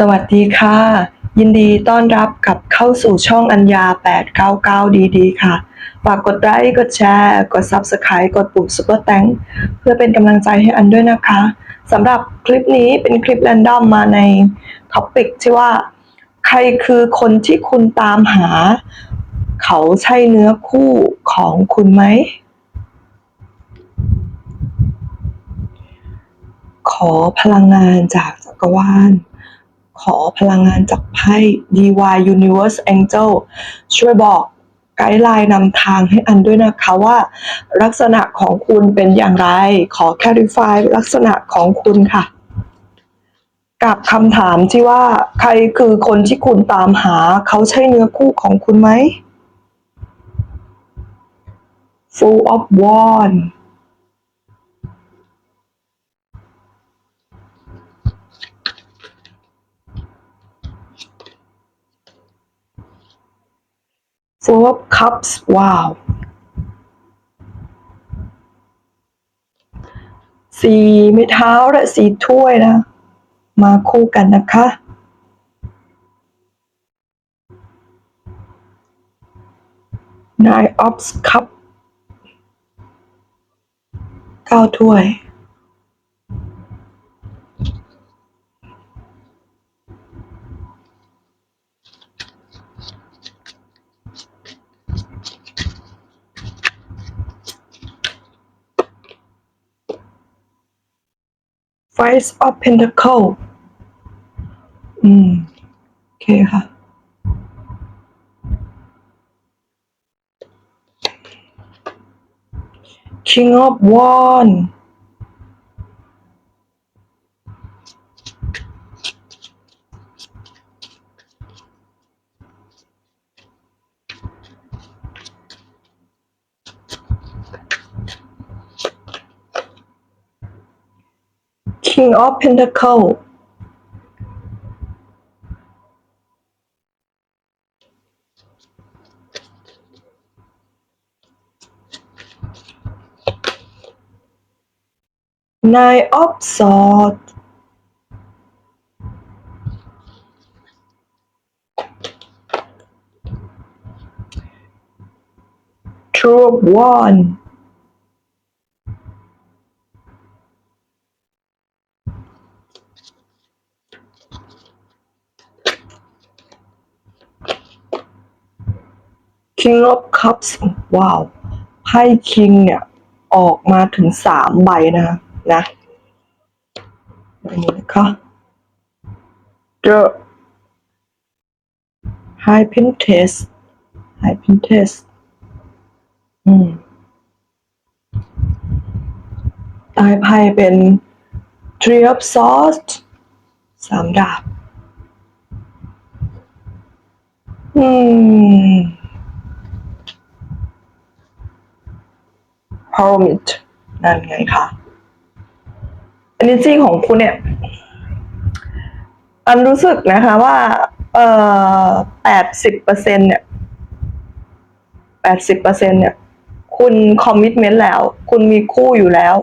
สวัสดีค่ะ ยินดีต้อนรับกับเข้าสู่ช่องอัญญา 899 ดีดีค่ะ ฝากกดไลค์กดแชร์ กด Subscribe กดปุ่ม Super Thank เพื่อเป็นกำลังใจให้อันด้วยนะคะสำหรับคลิปนี้เป็นคลิปแรนดอมมาในท็อปิกที่ว่า ใครคือคนที่คุณตามหา เขาใช่เนื้อคู่ของคุณไหม ขอพลังงานจากจักรวาล ขอพลังงานจากไพ่ DY Universe Angel ช่วยบอกไกด์ไลน์นำทางให้อันด้วยนะคะว่าลักษณะของคุณเป็นอย่างไร ขอ clarify ลักษณะของคุณค่ะ กับคำถามที่ว่าใครคือคนที่คุณตามหา เขาใช่เนื้อคู่ของคุณไหม Full of Wands Four of Cups ว้าวสีไม้เท้าและสีถ้วยนะ มาคู่กันนะคะ Nine of Cup เก้าถ้วย Five of Pentacle อืม โอเคค่ะ King of Wands Of Pentacle Nine of Swords. Two King of Cups ว้าวไพ่ King เนี่ย ออกมาถึงสามใบนะนะอันนี้นะคะ The High Princess High Princess อืมตายไพ่เป็น Three of Swords สามดาบ อืม Hermit นั่นไงคะ energy ของคุณเนี่ย อันรู้สึกนะคะว่า เอ่อแปดสิบเปอร์เซ็นเนี่ยแปดสิบเปอร์เซ็นเนี่ย คุณคอมมิ t เมนต์แล้ว คุณมีคู่อยู่แล้ว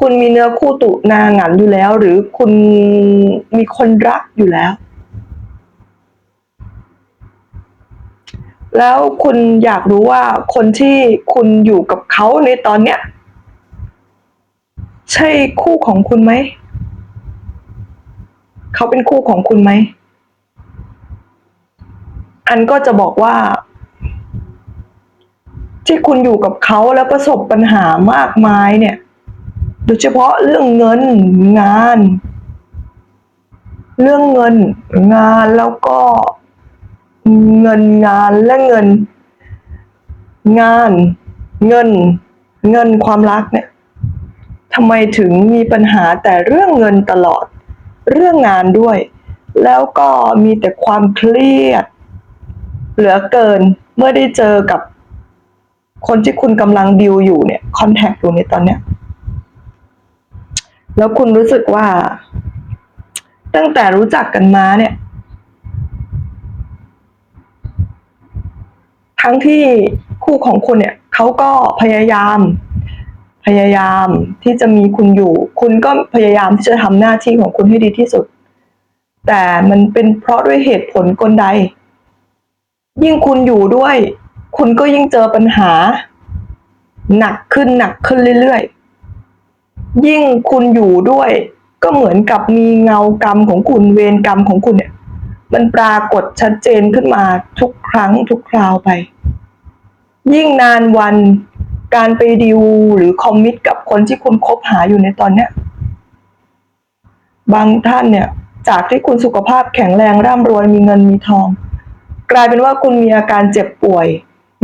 คุณมีเนื้อคู่ตุนาหงันอยู่แล้ว หรือคุณมีคนรักอยู่แล้ว แล้วคุณอยากรู้ว่าคนที่คุณอยู่กับเขาในตอนเนี้ย ใช่คู่ของคุณไหม เขาเป็นคู่ของคุณไหม อันก็จะบอกว่า ที่คุณอยู่กับเขาแล้วประสบปัญหามากมายเนี่ย โดยเฉพาะเรื่องเงินงาน เรื่องเงินงานแล้วก็ เงินงานและเงิน งาน เงิน เงินความรักเนี่ยทำไมถึงมีปัญหาแต่เรื่องเงินตลอด เรื่องงานด้วย แล้วก็มีแต่ความเครียด เหลือเกินเมื่อได้เจอกับคนที่คุณกำลังดิวอยู่เนี่ยคอนแทคอยู่ในตอนเนี้ยแล้วคุณรู้สึกว่า ตั้งแต่รู้จักกันมาเนี่ย ทั้งที่คู่ของคุณเนี่ยเขาก็พยายาม พยายามที่จะมีคุณอยู่ คุณก็พยายามที่จะทำหน้าที่ของคุณให้ดีที่สุด แต่มันเป็นเพราะด้วยเหตุผลกลใด ยิ่งคุณอยู่ด้วย คุณก็ยิ่งเจอปัญหา หนักขึ้นหนักขึ้นเรื่อยๆยิ่งคุณอยู่ด้วย ก็เหมือนกับมีเงากรรมของคุณเวรกรรมของคุณเนี่ย มันปรากฏชัดเจนขึ้นมาทุกครั้งทุกคราวไป ยิ่งนานวันการไปดิวหรือคอมมิตกับคนที่คุณคบหาอยู่ในตอนเนี้ยบางท่านเนี่ย จากที่คุณสุขภาพแข็งแรงร่ำรวยมีเงินมีทอง กลายเป็นว่าคุณมีอาการเจ็บป่วย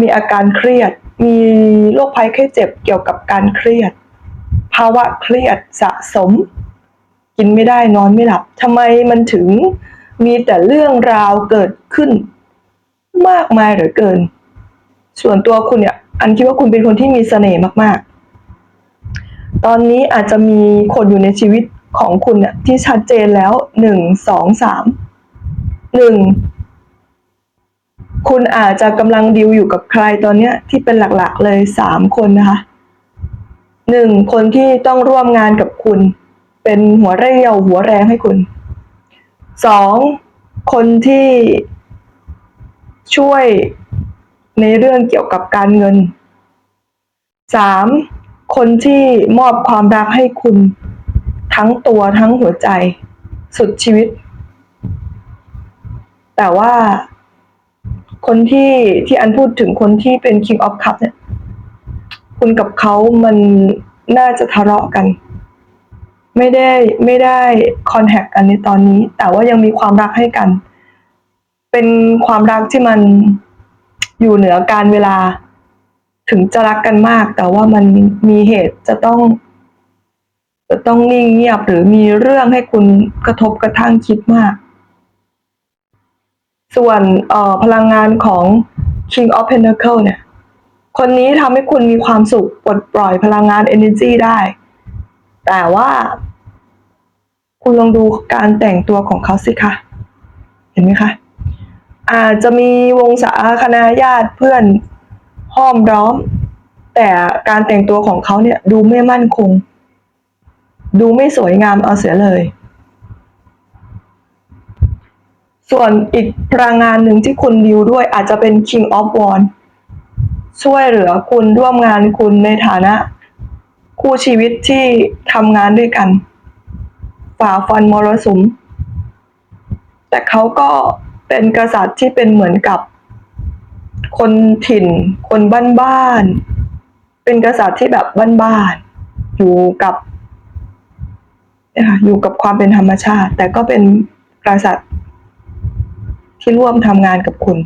มีอาการเครียด มีโรคภัยไข้เจ็บเกี่ยวกับการเครียด ภาวะเครียดสะสม กินไม่ได้นอนไม่หลับทำไมมันถึง มีแต่เรื่องราวเกิดขึ้น มากมายเหลือเกิน ส่วนตัวคุณเนี่ยอันคิดว่าคุณเป็นคนที่มีเสน่ห์มากๆ ตอนนี้อาจจะมีคนอยู่ในชีวิตของคุณเนี่ยที่ชัดเจนแล้วหนึ่งสองสามหนึ่งคุณอาจจะกำลังดิวอยู่กับใครตอนเนี้ยที่เป็นหลักๆเลยสามคนนะคะหนึ่งคนที่ต้องร่วมงานกับคุณ เป็นหัวเรี่ยวหัวแรงให้คุณ สองคนที่ช่วยในเรื่องเกี่ยวกับการเงินสามคนที่มอบความรักให้คุณทั้งตัวทั้งหัวใจ สุดชีวิต แต่ว่าคนที่ที่อันพูดถึงคนที่เป็น King of Cup เนี่ย คุณกับเขามันน่าจะทะเลาะกัน ไม่ได้ไม่ได้คอนแทคกันในตอนนี้ แต่ว่ายังมีความรักให้กัน เป็นความรักที่มันอยู่เหนือการเวลา ถึงจะรักกันมาก แต่ว่ามันมีเหตุจะต้อง จะต้องนิ่งเงียบหรือมีเรื่องให้คุณกระทบกระทั่งคิดมาก ส่วนออพลังงานของ King of Pentacle เนี่ย คนนี้ทำให้คุณมีความสุขปลดปล่อยพลังงาน energy ได้ แต่ว่า คุณลองดูการแต่งตัวของเขาสิคะ เห็นไหมคะ อาจจะมีวงศาคณะญาติเพื่อนห้อมร้อม แต่การแต่งตัวของเขาเนี่ย ดูไม่มั่นคง ดูไม่สวยงามเอาเสียเลย ส่วนอีกพลังงานหนึ่งที่คุณดิวด้วยอาจจะเป็น King of w a n d ช่วยเหลือคุณร่วมงานคุณในฐานะ คู่ชีวิตที่ทำงานด้วยกัน ฝ่าฟันมรสุม แต่เขาก็เป็นกษัตริย์ที่เป็นเหมือนกับ คนถิ่น คนบ้านๆเป็นกษัตริย์ที่แบบบ้านๆอยู่กับอยู่กับความเป็นธรรมชาติ แต่ก็เป็นกษัตริย์ที่ร่วมทำงานกับคุณ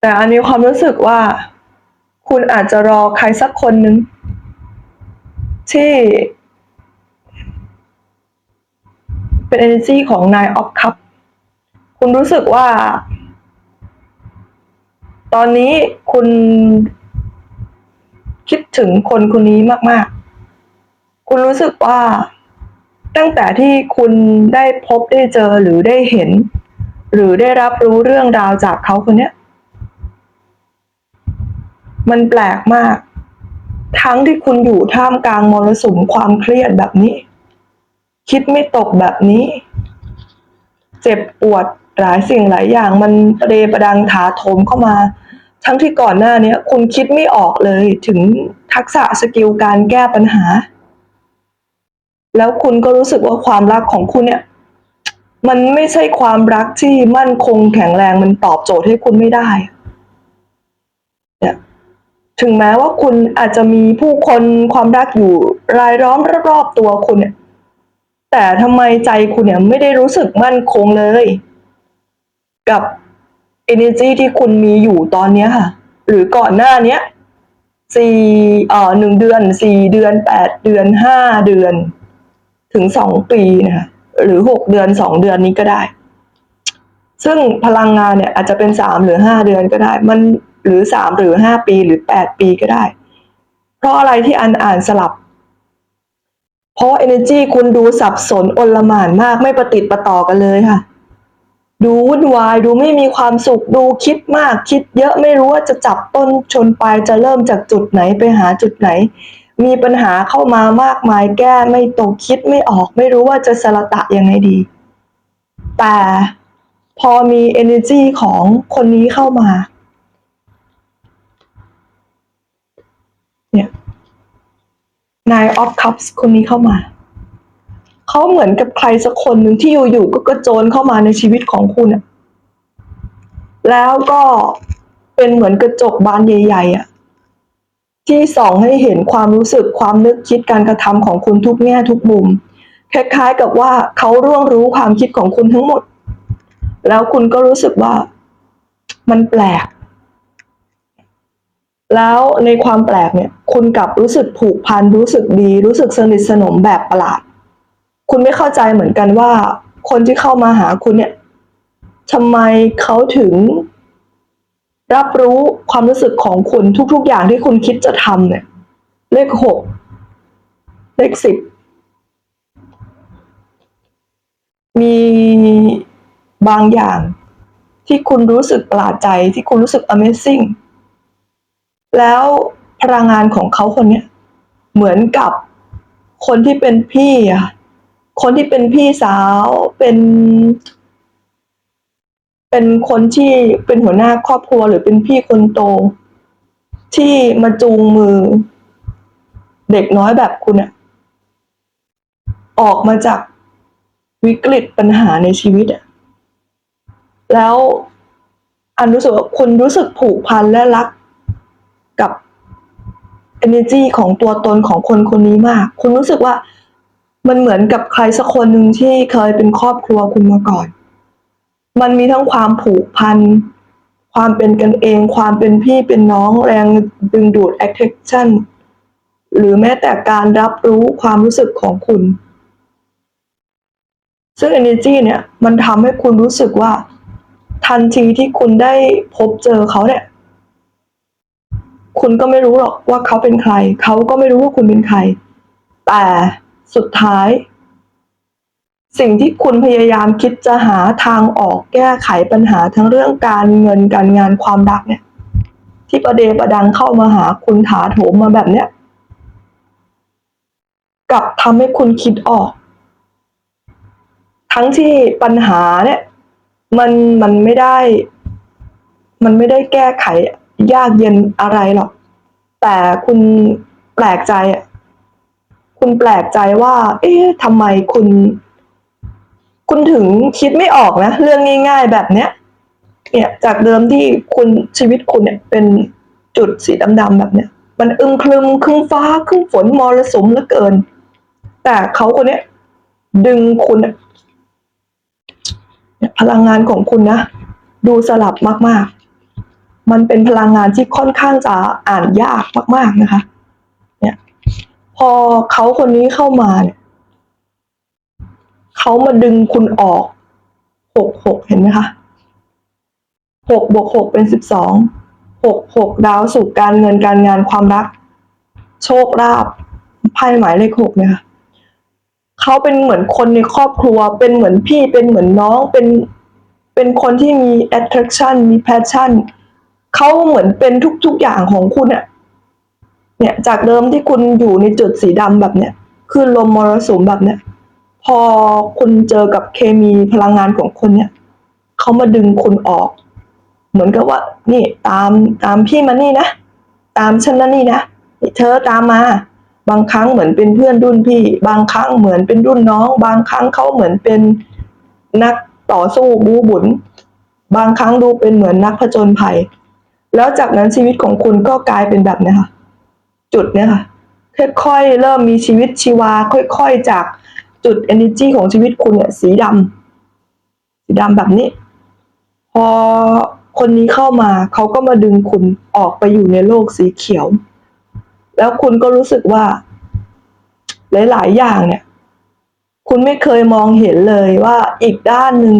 แต่อันนี้ความรู้สึกว่า คุณอาจจะรอใครสักคนหนึ่งที่ เป็น energy ของ Nine of Cup คุณรู้สึกว่า ตอนนี้คุณคิดถึงคนคนนี้มาก ๆ คุณรู้สึกว่าตั้งแต่ที่คุณได้พบได้เจอหรือได้เห็น หรือได้รับรู้เรื่องราวจากเขาคนเนี้ย มันแปลกมาก ทั้งที่คุณอยู่ท่ามกลางมรสุมความเครียดแบบนี้ คิดไม่ตกแบบนี้ เจ็บปวดหลายสิ่งหลายอย่างมันเรประดังถาโถมเข้ามา ทั้งที่ก่อนหน้านี้คุณคิดไม่ออกเลยถึงทักษะสกิลการแก้ปัญหา แล้วคุณก็รู้สึกว่าความรักของคุณเนี่ย มันไม่ใช่ความรักที่มั่นคงแข็งแรงมันตอบโจทย์ให้คุณไม่ได้ ถึงแม้ว่าคุณอาจจะมีผู้คนความรักอยู่รายล้อมรอบๆตัวคุณเนี่ยแต่ทำไมใจคุณเนี่ยไม่ได้รู้สึกมั่นคงเลย กับ energy ที่คุณมีอยู่ตอนนี้ค่ะ หรือก่อนหน้านี้สี่เอ่อหนึ่งเดือนสี่เดือนแปดเดือนห้าเดือน ถึงสองปีนะคะหรือหกเดือนสองเดือนนี้ก็ได้ ซึ่งพลังงานเนี่ยอาจจะเป็นสามหรือห้าเดือนก็ได้ มัน หรือสามหรือห้าปีหรือแปดปีก็ได้ เพราะอะไรที่อันอ่านสลับ เพราะ energy คุณดูสับสนอนลมานมากไม่ประติดประต่อกันเลยค่ะ ดูวุ่นวายดูไม่มีความสุขดูคิดมาก คิดเยอะไม่รู้ว่าจะจับต้นชนปลายจะเริ่มจากจุดไหนไปหาจุดไหน มีปัญหาเข้ามามากมายแก้ไม่ตกคิดไม่ออก ไม่รู้ว่าจะสละตะยังไงดี แต่พอมี energy ของคนนี้เข้ามา เนี่ย Nine of Cups คนนี้เข้ามา เขาเหมือนกับใครสักคนหนึ่งที่อยู่ๆก็กระโจนเข้ามาในชีวิตของคุณอะแล้วก็เป็นเหมือนกระจกบานใหญ่ๆอะที่ส่องให้เห็นความรู้สึกความนึกคิดการกระทำของคุณทุกแง่ทุกมุม คล้ายๆกับว่าเขาร่วงรู้ความคิดของคุณทั้งหมด แล้วคุณก็รู้สึกว่ามันแปลก แล้วในความแปลกเนี่ย คุณกลับรู้สึกผูกพันรู้สึกดี รู้สึกสนิทสนมแบบประหลาด คุณไม่เข้าใจเหมือนกันว่า คนที่เข้ามาหาคุณเนี่ยทำไมเขาถึง รับรู้ความรู้สึกของคุณทุก ๆ อย่างที่คุณคิดจะทำเนี่ย เลขหกเลขสิบมีบางอย่างที่คุณรู้สึกประหลาดใจที่คุณรู้สึก amazing แล้วพลังงานของเขาคนเนี้ยเหมือนกับคนที่เป็นพี่อะคนที่เป็นพี่สาวเป็น เป็นคนที่เป็นหัวหน้าครอบครัวหรือเป็นพี่คนโต ที่มาจูงมือ เด็กน้อยแบบคุณอะออกมาจากวิกฤตปัญหาในชีวิตอะแล้วอันรู้สึกว่าคุณรู้สึกผูกพันและรัก กับ energy ของตัวตนของคนคนนี้มาก คุณรู้สึกว่ามันเหมือนกับใครสักคนหนึ่งที่เคยเป็นครอบครัวคุณมาก่อน มันมีทั้งความผูกพัน ความเป็นกันเอง ความเป็นพี่เป็นน้องแรงดึงดูด attraction หรือแม้แต่การรับรู้ความรู้สึกของคุณ ซึ่ง energy เนี่ย มันทำให้คุณรู้สึกว่า ทันทีที่คุณได้พบเจอเขาเนี่ย คุณก็ไม่รู้หรอกว่าเขาเป็นใคร เขาก็ไม่รู้ว่าคุณเป็นใคร แต่สุดท้าย สิ่งที่คุณพยายามคิดจะหาทางออกแก้ไขปัญหาทั้งเรื่องการเงินการงานความรักเนี่ย ที่ประเดประดังเข้ามาหาคุณถาโถมมาแบบเนี้ยกลับทำให้คุณคิดออก ทั้งที่ปัญหาเนี่ย มันมันไม่ได้ มันไม่ได้แก้ไข ยากเย็นอะไรหรอก แต่คุณแปลกใจคุณแปลกใจว่า เอ๊ะทำไมคุณ คุณถึงคิดไม่ออกนะ เรื่องง่ายๆแบบเนี้ย เนี่ย จากเดิมที่คุณชีวิตคุณเนี่ย เป็นจุดสีดำๆแบบเนี้ย มันอึมครึมครึ่งฟ้าครึ่งฝนมรสุมเหลือเกิน แต่เขาคนเนี้ย ดึงคุณเนี่ยพลังงานของคุณนะ ดูสลับมากๆ มันเป็นพลังงานที่ค่อนข้างจะอ่านยากมาก ๆนะคะ เนี่ย พอเขาคนนี้เข้ามาเนี่ยเขามาดึงคุณออกหกหกเห็นไหมคะหกบวกหกเป็นสิบสองหกหกดาวสุขการเงินการงานความรัก โชคลาภไพ่หมายเลขหกเนี่ยค่ะเขาเป็นเหมือนคนในครอบครัว เป็นเหมือนพี่เป็นเหมือนน้องเป็นเป็นคนที่มี attraction มี passion เขาเหมือนเป็นทุก ๆอย่างของคุณอะเนี่ย จากเดิมที่คุณอยู่ในจุดสีดำแบบเนี้ยคือลมมรสุมแบบเนี้ยพอคุณเจอกับเคมีพลังงานของคนเนี่ยเขามาดึงคุณออก เหมือนกับว่า นี่ตามตามพี่มานี่นะตามฉันนะนี่นะเธอตามมา บางครั้งเหมือนเป็นเพื่อนรุ่นพี่ บางครั้งเหมือนเป็นรุ่นน้อง บางครั้งเขาเหมือนเป็นนักต่อสู้บูบุญบางครั้งดูเป็นเหมือนนักผจญภัย แล้วจากนั้นชีวิตของคุณก็กลายเป็นแบบเนี้ยค่ะ จุดเนี้ยค่ะ ค่อยๆเริ่มมีชีวิตชีวา ค่อยๆจากจุด energy ของชีวิตคุณเนี่ย สีดำสีดำแบบนี้ พอคนนี้เข้ามาเขาก็มาดึงคุณออกไปอยู่ในโลกสีเขียว แล้วคุณก็รู้สึกว่า หลาย ๆ อย่างเนี่ย คุณไม่เคยมองเห็นเลยว่าอีกด้านหนึ่ง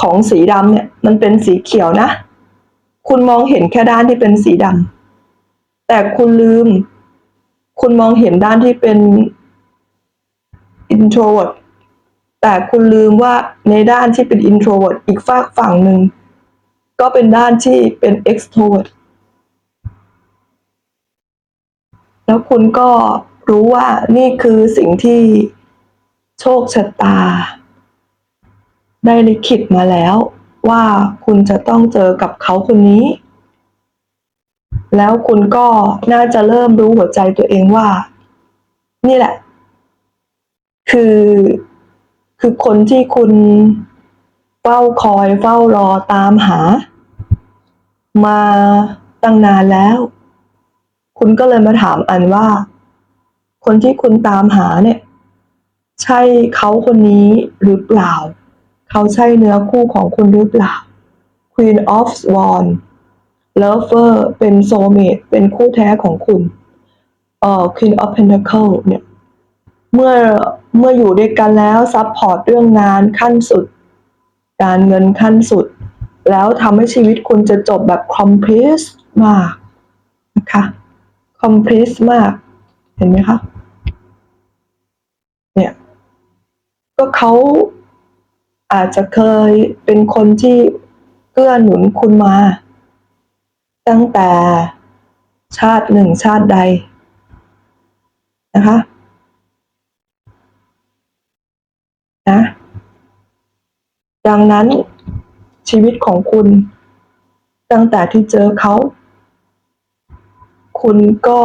ของสีดำเนี่ย มันเป็นสีเขียวนะ คุณมองเห็นแค่ด้านที่เป็นสีดำแต่คุณลืม คุณมองเห็นด้านที่เป็น introvert แต่คุณลืมว่าในด้านที่เป็น introvert อีกฝากฝั่งหนึ่ง ก็เป็นด้านที่เป็น extrovert แล้วคุณก็รู้ว่านี่คือสิ่งที่โชคชะตา ได้ลิขิตมาแล้ว ว่าคุณจะต้องเจอกับเขาคนนี้ แล้วคุณก็น่าจะเริ่มรู้หัวใจตัวเองว่า นี่แหละ คือ คือคนที่คุณเฝ้าคอยเฝ้ารอตามหา มาตั้งนานแล้ว คุณก็เลยมาถามอันว่า คนที่คุณตามหาเนี่ย ใช่เขาคนนี้หรือเปล่า เขาใช่เนื้อคู่ของคุณหรือเปล่า Queen of Swan Lover เป็นโซเมตเป็นคู่แท้ของคุณเอ่อ Queen of Pentacle เนี่ย เมื่อเมื่ออยู่ด้วยกันแล้วซัพพอร์ตเรื่องงานขั้นสุด การเงินขั้นสุด แล้วทำให้ชีวิตคุณจะจบแบบ complete มากนะคะ complete มาก เห็นไหมคะ เนี่ย ก็เขา อาจจะเคยเป็นคนที่เกื้อหนุนคุณมา ตั้งแต่ชาติหนึ่งชาติใดนะคะนะดังนั้นชีวิตของคุณ ตั้งแต่ที่เจอเขา คุณก็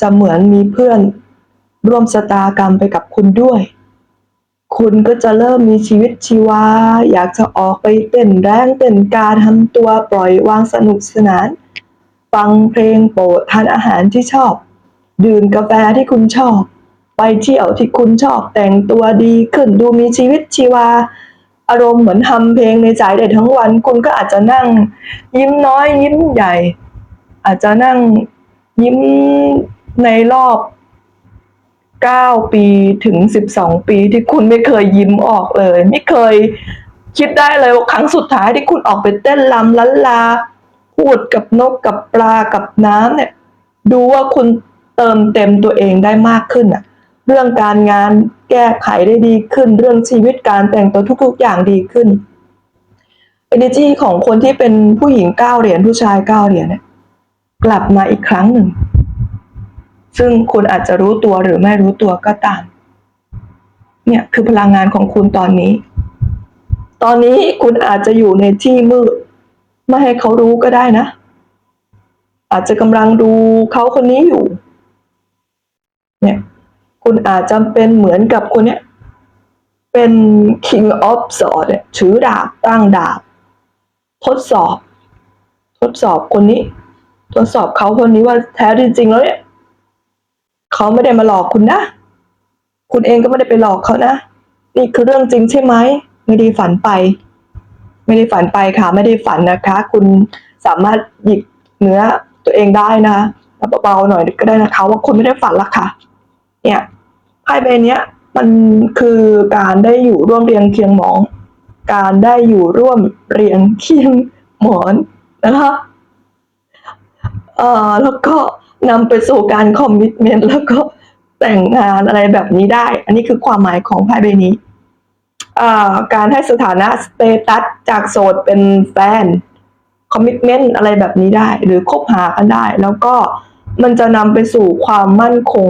จะเหมือนมีเพื่อนร่วมชะตากรรมไปกับคุณด้วย คุณก็จะเริ่มมีชีวิตชีวา อยากจะออกไปเต้นแรงเต้นการทำตัวปล่อยวางสนุกสนาน ฟังเพลงโปรดทานอาหารที่ชอบ ดื่มกาแฟที่คุณชอบ ไปเที่ยวที่คุณชอบแต่งตัวดีขึ้นดูมีชีวิตชีวา อารมณ์เหมือนทำเพลงในใจได้ทั้งวัน คุณก็อาจจะนั่ง ยิ้มน้อยยิ้มใหญ่ อาจจะนั่งยิ้มในรอบ 9 ปีถึง 12 ปีที่คุณไม่เคยยิ้มออกเลย ไม่เคยคิดได้เลยว่าครั้งสุดท้ายที่คุณออกไปเต้นลำลันลา พูดกับนกกับปลากับน้ำเนี่ย ดูว่าคุณเติมเต็มตัวเองได้มากขึ้นอะเรื่องการงานแก้ไขได้ดีขึ้น เรื่องชีวิตการแต่งตัวทุก ๆ อย่างดีขึ้น energy ของคนที่เป็นผู้หญิงเก้าเหรียญผู้ชายเก้าเหรียญเนี่ยกลับมาอีกครั้งหนึ่ง ซึ่งคุณอาจจะรู้ตัวหรือไม่รู้ตัวก็ตาม เนี่ยคือพลังงานของคุณตอนนี้ ตอนนี้คุณอาจจะอยู่ในที่มืด ไม่ให้เขารู้ก็ได้นะ อาจจะกำลังดูเขาคนนี้อยู่ เนี่ย คุณอาจจะเป็นเหมือนกับคนเนี้ยเป็น king of sword เนี่ยถือดาบตั้งดาบ ทดสอบ ทดสอบคนนี้ ทดสอบเขาคนนี้ว่าแท้จริงแล้วเนี่ย เขาไม่ได้มาหลอกคุณนะ คุณเองก็ไม่ได้ไปหลอกเขานะ นี่คือเรื่องจริงใช่ไหม ไม่ได้ฝันไป ไม่ได้ฝันไปค่ะ ไม่ได้ฝันนะคะ คุณสามารถหยิกเนื้อตัวเองได้นะเบาๆหน่อยก็ได้นะคะ ว่าคุณไม่ได้ฝันละค่ะ เนี่ยไพ่ใบเนี้ยมันคือการได้อยู่ร่วมเรียงเคียงหมอง การได้อยู่ร่วมเรียงเคียงหมอนนะคะ เอ่อแล้วก็ นำไปสู่การคอมมิชเมนต์แล้วก็แต่งงานอะไรแบบนี้ได้ อันนี้คือความหมายของไพ่ใบนี้การให้สถานะสเตตัสจากโสดเป็นแฟนคอมมิชเมนต์อะไรแบบนี้ได้ หรือคบหากันได้ แล้วก็มันจะนำไปสู่ความมั่นคง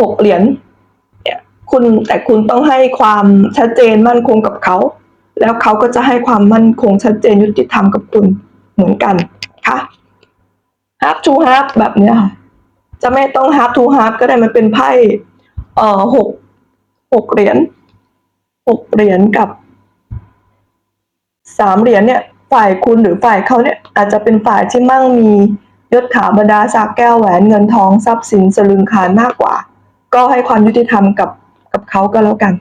หกเหรียญเนี่ยคุณแต่คุณต้องให้ความชัดเจนมั่นคงกับเขา แล้วเขาก็จะให้ความมั่นคงชัดเจนยุติธรรมกับคุณเหมือนกันค่ะ half to half แบบเนี้ยจะไม่ต้อง half to half ก็ได้มันเป็นไพ่เอ่อหกหกเหรียญหกเหรียญกับสามเหรียญเนี่ยฝ่ายคุณหรือฝ่ายเขาเนี่ยอาจจะเป็นฝ่ายที่มั่งมียศถาบรรดาศักดิ์แก้วแหวนเงินทองทรัพย์สินสลึงคารมากกว่า ก็ให้ความยุติธรรมกับกับเขาก็แล้วกัน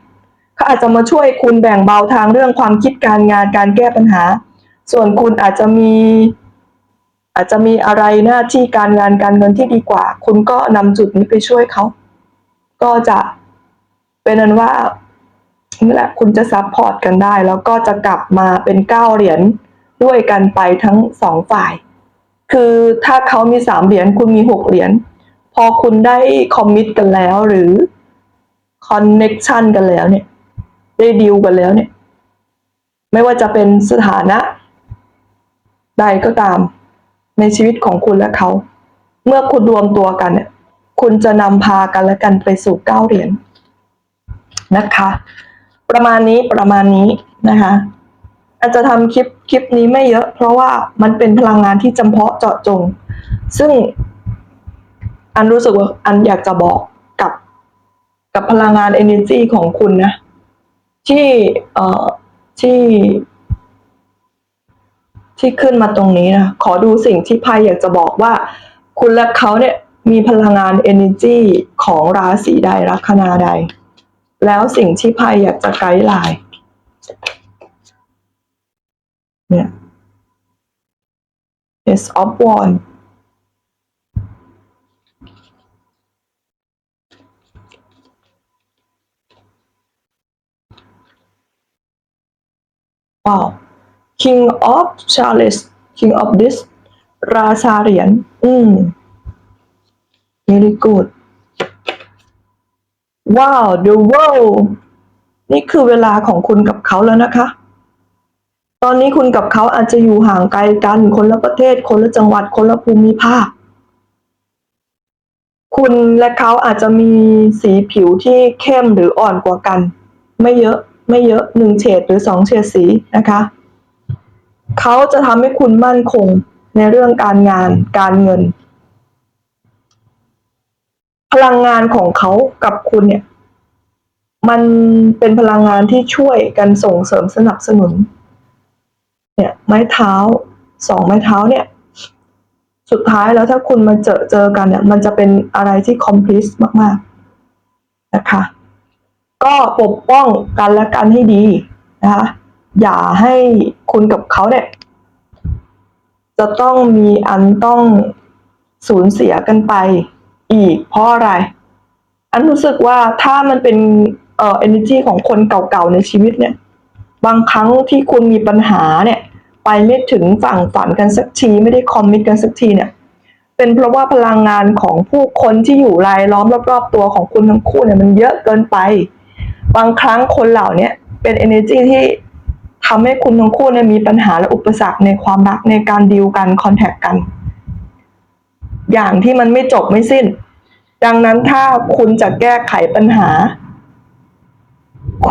เขาอาจจะมาช่วยคุณแบ่งเบาทางเรื่องความคิดการงานการแก้ปัญหา ส่วนคุณอาจจะมี อาจจะมีอะไรหน้าที่การงานการเงินที่ดีกว่า คุณก็นำจุดนี้ไปช่วยเขา ก็จะเป็นนั้นว่านี่แหละคุณจะซัพพอร์ตกันได้ แล้วก็จะกลับมาเป็นเก้าเหรียญด้วยกันไปทั้งสองฝ่าย คือถ้าเขามีสามเหรียญคุณมีหกเหรียญพอคุณได้คอมมิตกันแล้วหรือคอนเน็กชันกันแล้วเนี่ย ได้ดีลกันแล้วเนี่ย ไม่ว่าจะเป็นสถานะ ใดก็ตาม ในชีวิตของคุณและเขา เมื่อคุณรวมตัวกันเนี่ยคุณจะนำพากันและกันไปสู่เก้าเหรียญนะคะ ประมาณนี้ประมาณนี้นะคะอาจจะทำคลิปคลิปนี้ไม่เยอะ เพราะว่ามันเป็นพลังงานที่จำเพาะเจาะจง ซึ่งอันรู้สึกว่าอันอยากจะบอกกับกับพลังงาน energy ของคุณนะ ที่เอ่อที่ ที่ขึ้นมาตรงนี้นะขอดูสิ่งที่ไพ่อยากจะบอกว่า คุณและเขาเนี่ยมีพลังงาน energy ของราศีใดลัคนาใด แล้วสิ่งที่ไพ่อยากจะไกด์ไลน์เนี่ย Ace of Wands ว้าว King of Chalice King of this ราชาเหรียญ อืม very good ว้าว the world นี่คือเวลาของคุณกับเขาแล้วนะคะ ตอนนี้คุณกับเขาอาจจะอยู่ห่างไกลกัน คนละประเทศ คนละจังหวัด คนละภูมิภาค คุณและเขาอาจจะมีสีผิวที่เข้มหรืออ่อนกว่ากัน ไม่เยอะ ไม่เยอะหนึ่งเฉดหรือสองเฉดสีนะคะ เขาจะทำให้คุณมั่นคงในเรื่องการงานการเงิน พลังงานของเขากับคุณเนี่ย มันเป็นพลังงานที่ช่วยกันส่งเสริมสนับสนุน เนี่ยไม้เท้าสองไม้เท้าเนี่ย สุดท้ายแล้วถ้าคุณมาเจอเจอกันเนี่ย มันจะเป็นอะไรที่คอมพลีสมาก ๆ นะคะ ก็ปกป้องกันและกันให้ดีนะคะอย่าให้ คุณกับเขาเนี่ย จะต้องมีอันต้องสูญเสียกันไปอีกเพราะอะไร อันรู้สึกว่าถ้ามันเป็นเอ่อ energy ของคนเก่าๆในชีวิตเนี่ย บางครั้งที่คุณมีปัญหาเนี่ย ไปไม่ถึงฝั่งฝันกันสักที ไม่ได้คอมมิตกันสักทีเนี่ย เป็นเพราะว่าพลังงานของผู้คนที่อยู่รายล้อมรอบๆตัวของคุณทั้งคู่เนี่ยมันเยอะเกินไป บางครั้งคนเหล่านี้เป็น energy ที่ ทำให้คุณทั้งคู่เนี่ยมีปัญหาและอุปสรรคในความรักในการดีลกันคอนแทคกัน อย่างที่มันไม่จบไม่สิ้น ดังนั้นถ้าคุณจะแก้ไขปัญหา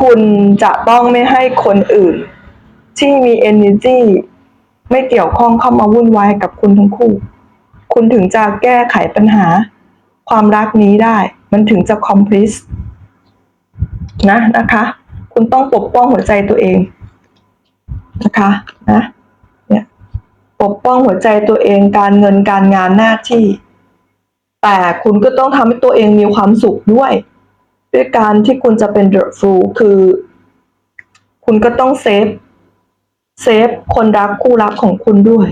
คุณจะต้องไม่ให้คนอื่น ที่มี energy ไม่เกี่ยวข้องเข้ามาวุ่นวายกับคุณทั้งคู่ คุณถึงจะแก้ไขปัญหา ความรักนี้ได้ มันถึงจะ complete นะนะคะ คุณต้องปกป้องหัวใจตัวเอง นะคะนะเนี่ยปกป้องหัวใจตัวเองการเงินการงานหน้าที่ แต่คุณก็ต้องทำให้ตัวเองมีความสุขด้วย ด้วยการที่คุณจะเป็น the fool คือ คุณก็ต้องเซฟเซฟคนรักคู่รักของคุณด้วย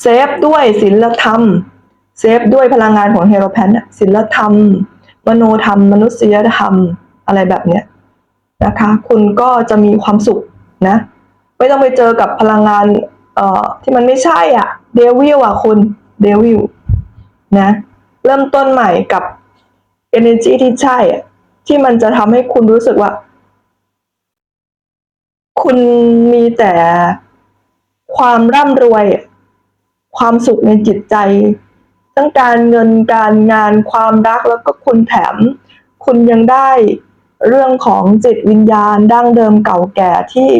เซฟด้วยศีลธรรมเซฟด้วยพลังงานของเฮโรแพนศีลธรรม มโนธรรม มนุษยธรรม อะไรแบบเนี้ยนะคะ คุณก็จะมีความสุขนะ ไม่ต้องไปเจอกับพลังงาน เอ่อ ที่มันไม่ใช่อะเดวิลอะคุณเดวิลนะ เริ่มต้นใหม่กับ energy ที่ใช่อะที่มันจะทำให้คุณรู้สึกว่า คุณมีแต่ความร่ำรวย ความสุขในจิตใจ ทั้งการเงินการงานความรักแล้วก็คุณแถม คุณยังได้เรื่องของจิตวิญญาณดั้งเดิมเก่าแก่ที่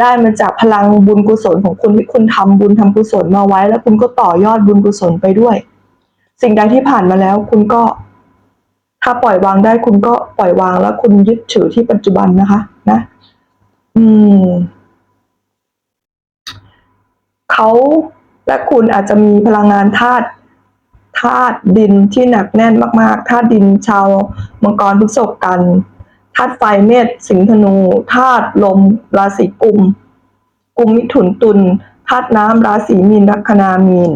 ได้มาจากพลังบุญกุศลของคุณที่คุณทำบุญทำกุศลมาไว้ แล้วคุณก็ต่อยอดบุญกุศลไปด้วย สิ่งใดที่ผ่านมาแล้ว คุณก็ ถ้าปล่อยวางได้คุณก็ปล่อยวางแล้วคุณยึดถือที่ปัจจุบันนะคะ นะ อืมเขาและคุณอาจจะมีพลังงานธาตุธาตุดินที่หนักแน่นมากๆธาตุดินชาวมังกรพฤษภกัน ธาตุไฟเมษสิงห์ธนูธาตุลม ราศีกุมกุมมิถุนตุลธาตุน้ำราศีมีนลัคนามีน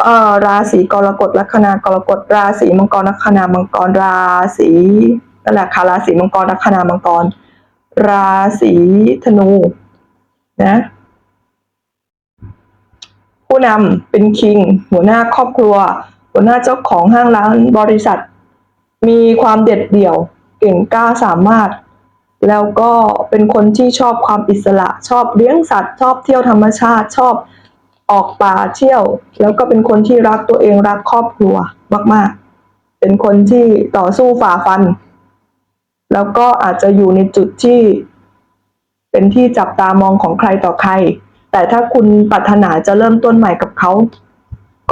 เอ่อราศีกรกฎลัคนากรกฎราศีมังกรลัคนามังกรราศีนั่นแหละค่ะราศีมังกรลัคนามังกร ราศีธนูนะผู้นำเป็นคิง หัวหน้าครอบครัว หัวหน้าเจ้าของห้างร้านบริษัท มีความเด็ดเดี่ยว ก่งกล้าสามารถ แล้วก็เป็นคนที่ชอบความอิสระ ชอบเลี้ยงสัตว์ ชอบเที่ยวธรรมชาติ ชอบออกป่าเที่ยว แล้วก็เป็นคนที่รักตัวเองรักครอบครัวมาก ๆ เป็นคนที่ต่อสู้ฝ่าฟัน แล้วก็อาจจะอยู่ในจุดที่ เป็นที่จับตามองของใครต่อใคร แต่ถ้าคุณปรารถนาจะเริ่มต้นใหม่กับเขา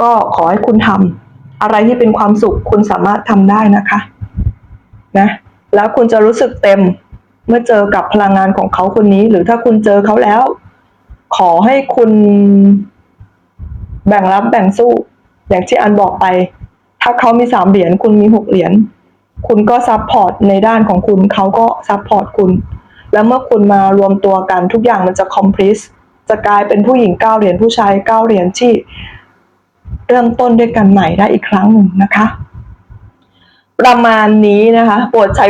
ก็ขอให้คุณทำอะไรที่เป็นความสุขคุณสามารถทำได้นะคะ นะ แล้วคุณจะรู้สึกเต็มเมื่อเจอกับพลังงานของเขาคนนี้ หรือถ้าคุณเจอเขาแล้ว ขอให้คุณแบ่งรับแบ่งสู้ อย่างที่อันบอกไป ถ้าเขามีสามเหรียญคุณมีหกเหรียญคุณก็ซับพอร์ตในด้านของคุณเขาก็ซับพอร์ตคุณ แล้วเมื่อคุณมารวมตัวกันทุกอย่างมันจะคอมพลีสจะกลายเป็นผู้หญิงเก้าเหรียญผู้ชายเก้าเหรียญที่เริ่มต้นด้วยกันใหม่ได้อีกครั้งหนึ่งนะคะ ประมาณนี้นะคะ โปรดใช้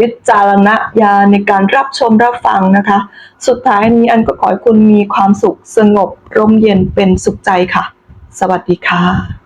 วิจารณญาณในการรับชมรับฟังนะคะ สุดท้ายนี้อันก็ขอให้คุณมีความสุขสงบร่มเย็นเป็นสุขใจค่ะ สวัสดีค่ะ